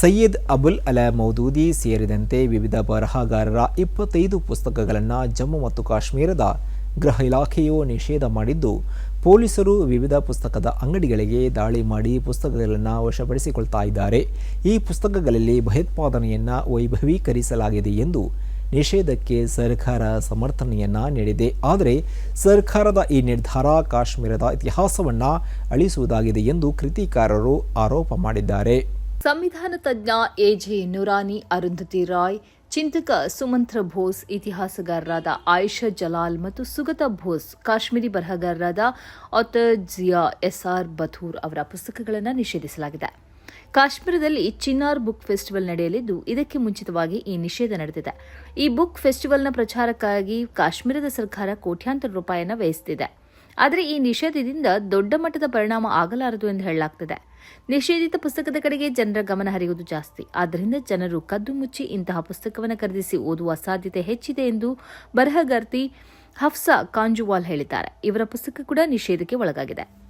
ಸಯ್ಯದ್ ಅಬುಲ್ ಅಲ ಮೌದೂದಿ ಸೇರಿದಂತೆ ವಿವಿಧ ಬರಹಗಾರರ ಇಪ್ಪತ್ತೈದು ಪುಸ್ತಕಗಳನ್ನು ಜಮ್ಮು ಮತ್ತು ಕಾಶ್ಮೀರದ ಗೃಹ ಇಲಾಖೆಯು ನಿಷೇಧ ಮಾಡಿದ್ದು, ಪೊಲೀಸರು ವಿವಿಧ ಪುಸ್ತಕದ ಅಂಗಡಿಗಳಿಗೆ ದಾಳಿ ಮಾಡಿ ಪುಸ್ತಕಗಳನ್ನು ವಶಪಡಿಸಿಕೊಳ್ತಾ ಇದ್ದಾರೆ. ಈ ಪುಸ್ತಕಗಳಲ್ಲಿ ಭಯೋತ್ಪಾದನೆಯನ್ನು ವೈಭವೀಕರಿಸಲಾಗಿದೆ ಎಂದು ನಿಷೇಧಕ್ಕೆ ಸರ್ಕಾರ ಸಮರ್ಥನೆಯನ್ನು ನೀಡಿದೆ. ಆದರೆ ಸರ್ಕಾರದ ಈ ನಿರ್ಧಾರ ಕಾಶ್ಮೀರದ ಇತಿಹಾಸವನ್ನು ಅಳಿಸುವುದಾಗಿದೆ ಎಂದು ಕೃತಿಕಾರರು ಆರೋಪ ಮಾಡಿದ್ದಾರೆ. ಸಂವಿಧಾನ ತಜ್ಞ ಎಜೆ ನುರಾನಿ ಅರುಂಧತಿ ರಾಯ್, ಚಿಂತಕ ಸುಮಂತ್ರ ಬೋಸ್ ಇತಿಹಾಸಗಾರರಾದ ಆಯಿಷಾ ಜಲಾಲ್ ಮತ್ತು ಸುಗತ ಬೋಸ್ ಕಾಶ್ಮೀರಿ ಬರಹಗಾರರಾದ ಜಿಯಾ ಎಸ್ಆರ್ ಬಥೂರ್ ಅವರ ಪುಸ್ತಕಗಳನ್ನು ನಿಷೇಧಿಸಲಾಗಿದೆ. ಕಾಶ್ಮೀರದಲ್ಲಿ ಚಿನ್ನಾರ್ ಬುಕ್ ಫೆಸ್ಟಿವಲ್ ನಡೆಯಲಿದ್ದು, ಇದಕ್ಕೆ ಮುಂಚಿತವಾಗಿ ಈ ನಿಷೇಧ ನಡೆದಿದೆ. ಈ ಬುಕ್ ಫೆಸ್ಟಿವಲ್ನ ಪ್ರಚಾರಕ್ಕಾಗಿ ಕಾಶ್ಮೀರದ ಸರ್ಕಾರ ಕೋಟ್ಯಾಂತರ ರೂಪಾಯಿಯನ್ನು ವ್ಯಯಿಸುತ್ತಿದೆ ಆದರೆ ಈ ನಿಷೇಧದಿಂದ ದೊಡ್ಡ ಮಟ್ಟದ ಪರಿಣಾಮ ಆಗಲಾರದು ಎಂದು ಹೇಳಲಾಗ್ತಿದೆ. ನಿಷೇಧಿತ ಪುಸ್ತಕದ ಕಡೆಗೆ ಜನರ ಗಮನ ಹರಿಯುವುದು ಜಾಸ್ತಿ. ಆದ್ದರಿಂದ ಜನರು ಕದ್ದು ಮುಚ್ಚಿ ಇಂತಹ ಪುಸ್ತಕವನ್ನು ಖರೀದಿಸಿ ಓದುವ ಸಾಧ್ಯತೆ ಹೆಚ್ಚಿದೆ ಎಂದು ಬರಹಗಾರ್ತಿ ಹಫ್ಸಾ ಕಾಂಜುವಾಲ್ ಹೇಳಿದ್ದಾರೆ. ಇವರ ಪುಸ್ತಕ ಕೂಡ ನಿಷೇಧಕ್ಕೆ ಒಳಗಾಗಿದೆ.